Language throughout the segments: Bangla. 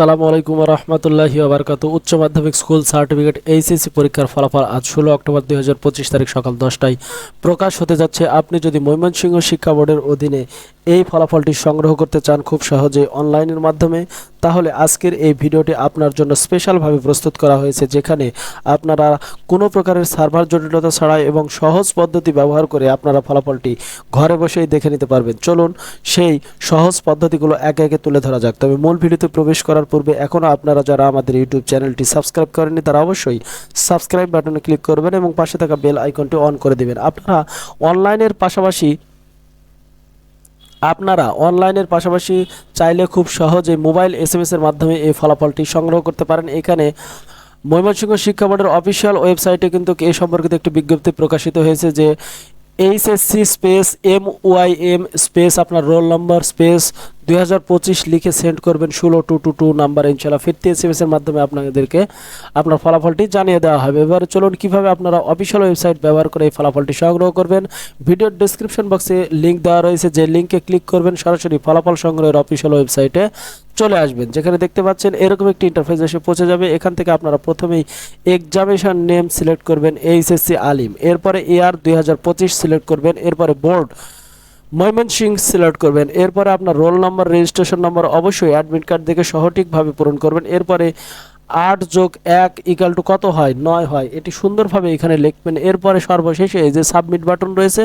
আসসালামু আলাইকুম রহমতুল্লাহি আবরকাত উচ্চ মাধ্যমিক স্কুল সার্টিফিকেট এইচএসসি পরীক্ষার ফলাফল আজ ষোলো অক্টোবর দুই হাজার পঁচিশ তারিখ সকাল দশটায় প্রকাশ হতে যাচ্ছে। আপনি যদি ময়মনসিংহ শিক্ষা বোর্ডের অধীনে এই ফলাফলটি সংগ্রহ করতে চান খুব সহজে অনলাইনের মাধ্যমে, তাহলে আজকের এই ভিডিওটি আপনার জন্য স্পেশালভাবে প্রস্তুত করা হয়েছে, যেখানে আপনারা কোনো প্রকারের সার্ভার জটিলতা ছাড়াই এবং সহজ পদ্ধতি ব্যবহার করে আপনারা ফলাফলটি ঘরে বসেই দেখে নিতে পারবেন। চলুন সেই সহজ পদ্ধতিগুলো একে একে তুলে ধরা যাক। তবে মূল ভিডিওতে প্রবেশ করার পূর্বে এখনও আপনারা যারা আমাদের ইউটিউব চ্যানেলটি সাবস্ক্রাইব করেননি, তারা অবশ্যই সাবস্ক্রাইব বাটনে ক্লিক করবেন এবং পাশে থাকা বেল আইকনটি অন করে দিবেন। আপনারা অনলাইনের পাশাপাশি আপনারা অনলাইনের পাশাপাশি চাইলে খুব সহজে মোবাইল এস এম এসের মাধ্যমে এই ফলাফলটি সংগ্রহ করতে পারেন। এখানে ময়মনসিংহ শিক্ষা বোর্ডের অফিসিয়াল ওয়েবসাইটে কিন্তু এ সম্পর্কিত একটি বিজ্ঞপ্তি প্রকাশিত হয়েছে যে HSC space M Y M space আপনার রোল নম্বর স্পেস দুই হাজার পঁচিশ লিখে সেন্ড করবেন ষোলো টু টু টু নাম্বার ইনশাল্লাহ ফিরতি এস এম মাধ্যমে আপনাদেরকে আপনার ফলাফলটি জানিয়ে দেওয়া হবে। এবারে চলুন কীভাবে আপনারা অফিসিয়াল ওয়েবসাইট ব্যবহার করে এই ফলাফলটি সংগ্রহ করবেন। ভিডিওর ডিসক্রিপশন বক্সে লিঙ্ক দেওয়া রয়েছে, যে লিঙ্কে ক্লিক করবেন, সরাসরি ফলাফল সংগ্রহের অফিসিয়াল ওয়েবসাইটে চলে আসবেন। যেখানে দেখতে পাচ্ছেন এরকম একটি ইন্টারফেস এসে পৌঁছে যাবে। এখান থেকে আপনারা প্রথমেই এক্সামিনেশন নেম সিলেক্ট করবেন এইচএসসি আলিম এরপরে এআর দুই হাজার পঁচিশ সিলেক্ট করবেন। এরপরে বোর্ড ময়মনসিং সিলেক্ট করবেন। এরপরে আপনার রোল নম্বর, রেজিস্ট্রেশন নম্বর অবশ্যই অ্যাডমিট কার্ড দেখে সঠিকভাবে পূরণ করবেন। এরপরে আট যোগ এক ইকাল টু কত হয়? নয় হয়। এটি সুন্দরভাবে এখানে লিখবেন। এরপরে সর্বশেষে যে সাবমিট বাটন রয়েছে,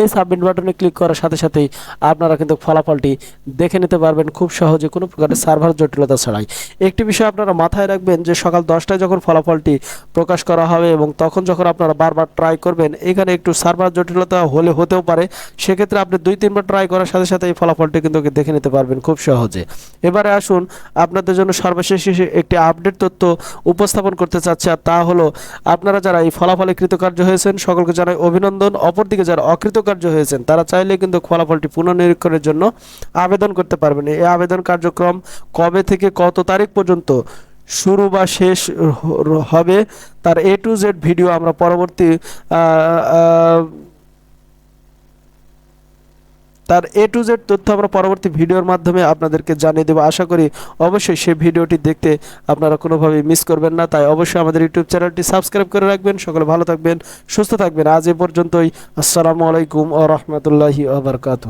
এই সাবমিট বাটনে ক্লিক করার সাথে সাথেই আপনারা কিন্তু ফলাফলটি দেখে নিতে পারবেন খুব সহজে কোনো প্রকারের সার্ভার জটিলতা ছাড়াই। একটি বিষয় আপনারা মাথায় রাখবেন যে সকাল দশটায় যখন ফলাফলটি প্রকাশ করা হবে এবং তখন যখন আপনারা বারবার ট্রাই করবেন, এখানে একটু সার্ভার জটিলতা হলে হতেও পারে। সেক্ষেত্রে আপনি দুই, তিনবার ট্রাই করার সাথে সাথে এই ফলাফলটি কিন্তু দেখে নিতে পারবেন খুব সহজে। এবারে আসুন, আপনাদের জন্য সর্বশেষ একটি আপডেট তথ্য উপস্থাপন করতে চাচ্ছে, আর তা হলো, আপনারা যারা এই ফলাফলে কৃতকার্য হয়েছেন, সকলকে জানাই অভিনন্দন। অপরদিকে যারা অকৃতকার্য হয়েছেন, তারা চাইলে কিন্তু ফলাফলটি পুনর্নিরীক্ষণের জন্য আবেদন করতে পারবেন। এই আবেদন কার্যক্রম কবে থেকে কত তারিখ পর্যন্ত শুরু বা শেষ হবে, তার এ টু জেড ভিডিও আমরা পরবর্তী তার এ টু জেড তথ্য আমরা পরবর্তী ভিডিওর মাধ্যমে আপনাদেরকে জানিয়ে দেবো। আশা করি অবশ্যই সেই ভিডিওটি দেখতে আপনারা কোনোভাবেই মিস করবেন না। তাই অবশ্যই আমাদের ইউটিউব চ্যানেলটি সাবস্ক্রাইব করে রাখবেন। সকলে ভালো থাকবেন, সুস্থ থাকবেন। আজ এ পর্যন্তই। আসসালামু আলাইকুম ও রহমতুল্লাহি আবরকাত